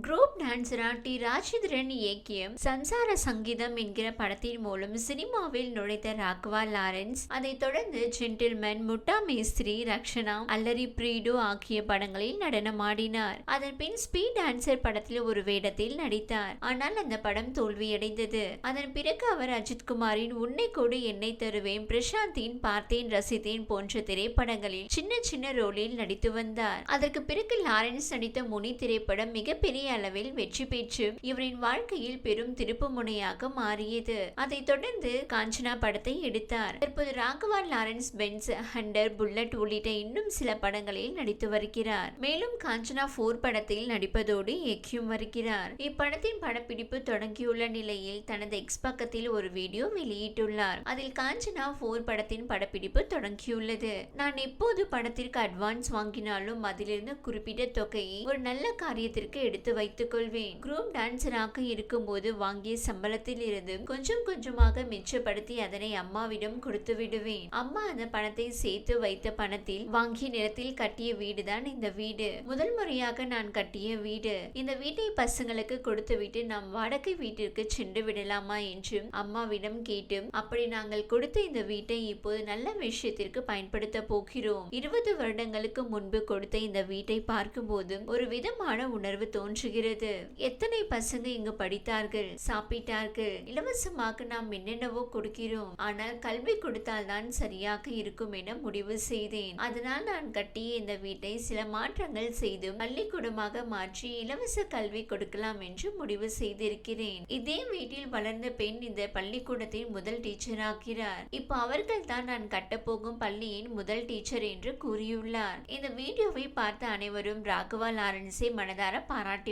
Group டான்சரா D Rajendran இயக்கிய சம்சார சங்கீதம் என்கிற படத்தின் மூலம் சினிமாவில் நுழைத்த ராக்வா லாரன்ஸ் அதைத் தொடர்ந்து ஜென்டில்மேன் முட்டா மேஸ்திரி ரக்ஷனா அல்லரி பிரீடு ஆகிய படங்களில் நடனமாடினார். அதன் பின் ஸ்பீட் டான்சர் படத்தில் ஒரு வேடத்தில் நடித்தார். ஆனால் அந்த படம் தோல்வியடைந்தது. அதன் பிறகு அவர் அஜித்குமாரின் உன்னை கொடு என்னை தருவேன் பிரசாந்தின் பார்த்தேன் ரசித்தேன் போன்ற திரைப்படங்களில் சின்ன சின்ன ரோலில் நடித்து வந்தார். அதற்கு பிறகு லாரன்ஸ் நடித்த முனி திரைப்படம் மிகப்பெரிய அளவில் வெற்றி பெற்று இவரின் வாழ்க்கையில் பெரும் திருப்புமுனையாக மாறியது. அதைத் தொடர்ந்து காஞ்சனா படத்தை எடுத்தார். தற்போது Raghava Lawrence Benz Hunter Bullet உள்ளிட்ட இன்னும் சில படங்களில் நடித்து வருகிறார். மேலும் காஞ்சனா போர் படத்தில் நடிப்பதோடு இயக்கியும் வருகிறார். இப்படத்தின் படப்பிடிப்பு தொடங்கியுள்ள நிலையில் தனது எக்ஸ் பக்கத்தில் ஒரு வீடியோ வெளியிட்டுள்ளார். அதில் காஞ்சனா போர் படத்தின் படப்பிடிப்பு தொடங்கியுள்ளது. நான் எப்போது படத்திற்கு அட்வான்ஸ் வாங்கினாலும் அதிலிருந்து குறிப்பிட்ட தொகையை ஒரு நல்ல காரியத்திற்கு எடுத்து வைத்துக் கொள்வேன் குரூப் டான்சராக இருக்கும்போது வாங்கிய சம்பளத்தில் இருந்து கொஞ்சம் கொஞ்சமாக மிச்சப்படுத்தி அதனை அம்மாவிடம் கொடுத்து விடுவேன். அம்மா அந்த பணத்தை சேர்த்து வைத்த பணத்தில் வாங்கிய நிலத்தில் கட்டிய வீடுதான் இந்த வீடு. முதல் முறையாக நான் கட்டிய வீடு. இந்த வீட்டை பசங்களுக்கு கொடுத்துவிட்டு நாம் வாடகை வீட்டிற்கு சென்று விடலாமா என்று அம்மாவிடம் கேட்டு அப்படி நாங்கள் கொடுத்த இந்த வீட்டை இப்போது நல்ல விஷயத்திற்கு பயன்படுத்த போகிறோம். இருபது வருடங்களுக்கு முன்பு கொடுத்த இந்த வீட்டை பார்க்கும்போது ஒரு விதமான உணர்வு தோன்றுகிறது எத்தனை பசங்க இங்கு படித்தார்கள் சாப்பிட்டார்கள் இலவசமாக நாம் என்னென்னவோ கொடுக்கிறோம் ஆனால் கல்வி கொடுத்தால் தான் சரியாக இருக்கும் என முடிவு செய்தேன். அதனால் நான் கட்டிய இந்த வீட்டை சில மாற்றங்கள் செய்து பள்ளிக்கூடமாக மாற்றி இலவச கல்வி கொடுக்கலாம் என்று முடிவு செய்திருக்கிறேன். இதே வீட்டில் வளர்ந்த பெண் இந்த பள்ளிக்கூடத்தின் முதல் டீச்சர் ஆகிறார். இப்போ அவர்கள் தான் நான் கட்டப்போகும் பள்ளியின் முதல் டீச்சர் என்று கூறியுள்ளார். இந்த வீடியோவை பார்த்த அனைவரும் ராகவா லாரன்ஸை மனதார பாராட்டி